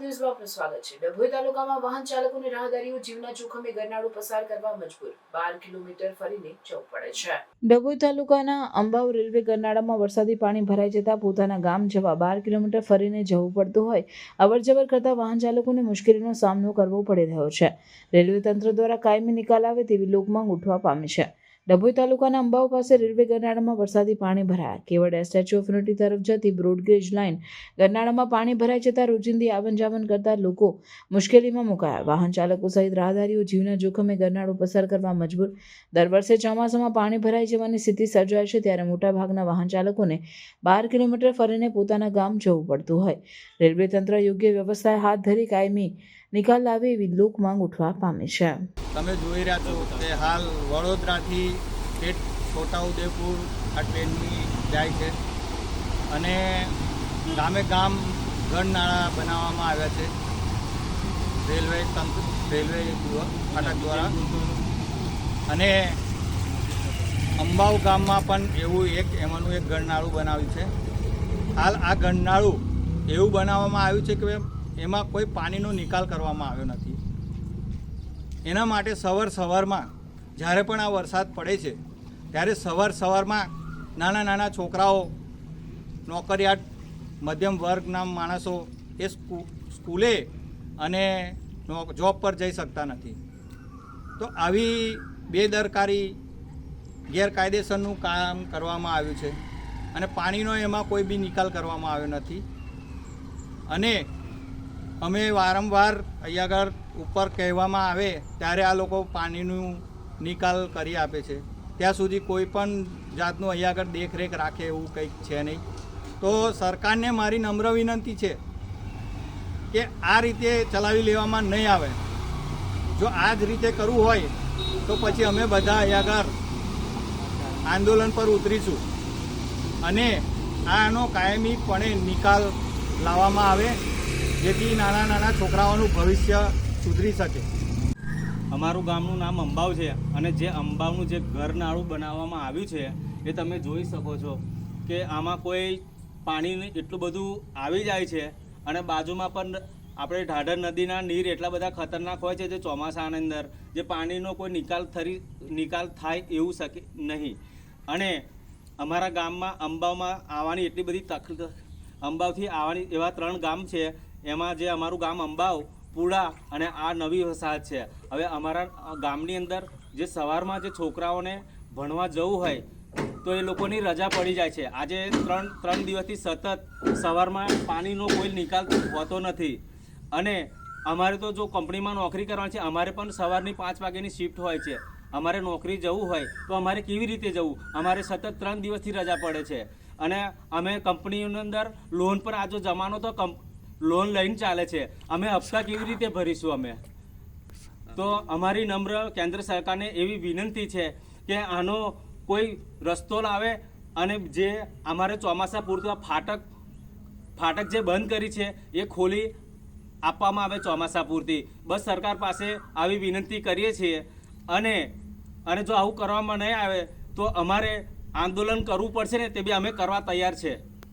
ન્યૂઝમાં આપનું સ્વાગત છે. ડભોઈ તાલુકામાં વાહન ચાલકોને રાહદારીઓ જીવના જોખમે ગરનાળું પસાર કરવા મજબૂર. બાર કિલોમીટર ફરીને જવું પડે છે. ડભોઈ તાલુકાના અંબાવ રેલવે ગરનાળામાં વરસાદી પાણી ભરાઈ જતા પોતાના ગામ જવા બાર કિલોમીટર ફરીને જવું પડતું હોય, અવરજવર કરતા વાહન ચાલકોને મુશ્કેલીનો સામનો કરવો પડી રહ્યો છે. રેલવે તંત્ર દ્વારા કાયમી નિકાલ આવે તેવી લોકમાંગ ઉઠવા પામી છે. ડભોઈ તાલુકાના અંબાવ પાસે રેલવે ગરનાળામાં વરસાદી પાણી ભરાયા. કેવડ સ્ટેચ્યુ ઓફ યુનિટી તરફ જતી બ્રોડગેજ લાઇન ગરનાળામાં પાણી ભરાઈ જતાં રોજિંદી આવન જાવન કરતા લોકો મુશ્કેલીમાં મુકાયા. વાહન ચાલકો સહિત રાહદારીઓ જીવના જોખમે ગરનાળો પસાર કરવા મજબૂર. દર વર્ષે ચોમાસામાં પાણી ભરાઈ જવાની સ્થિતિ સર્જાય છે ત્યારે મોટાભાગના વાહન ચાલકોને બાર કિલોમીટર ફરીને પોતાના ગામ જવું પડતું હોય. રેલવે તંત્ર યોગ્ય વ્યવસ્થા હાથ ધરી કાયમી નિકાલ લાવે એવી લોક માંગ ઉઠવા પામી છે. તમે જોઈ રહ્યા છો કે હાલ વડોદરાથી ઠેઠ છોટાઉદેપુર આ ટ્રેનની જાય છે અને ગામે ગામ ગણનાળા બનાવવામાં આવ્યા છે. રેલવે રેલવે ફાટક દ્વારા. અને અંબાવ ગામમાં પણ એવું એક, એમાંનું એક ગણનાળું બનાવ્યું છે. હાલ આ ગણનાળું એવું બનાવવામાં આવ્યું છે કે એમાં કોઈ પાણીનો નિકાલ કરવામાં આવ્યો નથી. એના માટે સવાર સવારમાં, જ્યારે પણ આ વરસાદ પડે છે, ત્યારે સવાર સવારમાં નાના નાના છોકરાઓ, નોકરિયાત, મધ્યમ વર્ગના માણસો એ સ્કૂ, સ્કૂલે અને જોબ પર જઈ શકતા નથી. તો આવી બેદરકારી, ગેરકાયદેસરનું કામ કરવામાં આવ્યું છે અને પાણીનો એમાં કોઈ બી નિકાલ કરવામાં આવ્યો નથી. અને અમે વારંવાર અહીંયા આગળ ઉપર કહેવામાં આવે ત્યારે આ લોકો પાણીનું નિકાલ કરી આપે છે. ત્યાં સુધી કોઈ પણ જાતનું અહીંયા આગળ દેખરેખ રાખે એવું કંઈક છે નહીં. તો સરકારને મારી નમ્ર વિનંતી છે કે આ રીતે ચલાવી લેવામાં નહીં આવે. જો આ જ રીતે કરવું હોય તો પછી અમે બધા અહીંયા આગળ આંદોલન પર ઉતરીશું અને આનો કાયમીપણે નિકાલ લાવવામાં આવે. જેથી નાના નાના છોકરાઓનું ભવિષ્ય સુધરી શકે. અમારું ગામનું નામ અંબાવ છે અને જે અંબાવનું જે ઘરનાળું બનાવવામાં આવ્યું છે, એ તમે જોઈ શકો છો કે આમાં કોઈ પાણી એટલું બધું આવી જાય છે અને બાજુમાં પણ આપણે ઢાઢર નદીના નીર એટલા બધા ખતરનાક હોય છે જે ચોમાસાની અંદર, જે પાણીનો કોઈ નિકાલ થરી, નિકાલ થાય એવું શકે નહીં. અને અમારા ગામમાં અંબાવમાં આવવાની એટલી બધી તકલીફ અંબાવથી આવવાની એવા ત્રણ ગામ છે એમાં જે અમારું ગામ અંબાવ, પુડા અને આ નવી વસાહત છે. હવે અમારા ગામની અંદર જે સવારમાં જે છોકરાઓને ભણવા જવું હોય, તો એ લોકોની રજા પડી જાય છે. આજે ત્રણ ત્રણ દિવસથી સતત સવારમાં પાણીનો કોઈ નિકાલ હોતો નથી. અને અમારે તો જો કંપનીમાં નોકરી કરવાની છે, અમારે પણ સવારની પાંચ વાગ્યાની શિફ્ટ હોય છે. અમારે નોકરી જવું હોય, તો અમારે કેવી રીતે જવું? અમારે સતત ત્રણ દિવસથી રજા પડે છે. અને અમે કંપનીની અંદર, લોન પર આ જો જમાનો તો લોન લઈને ચાલે છે. અમે હપ્તા કેવી રીતે ભરીશું અમે? તો અમારી નમ્ર કેન્દ્ર સરકારને એવી વિનંતી છે કે આનો કોઈ રસ્તો લાવે અને જે અમારે ચોમાસા પૂરતા ફાટક ફાટક જે બંધ કરી છે, એ ખોલી આપવામાં આવે ચોમાસા પૂરતી. બસ સરકાર પાસે આવી વિનંતી કરીએ છીએ અને અને જો આવું કરવામાં નહીં આવે તો અમારે આંદોલન કરવું પડશે ને તે બી અમે કરવા તૈયાર છે.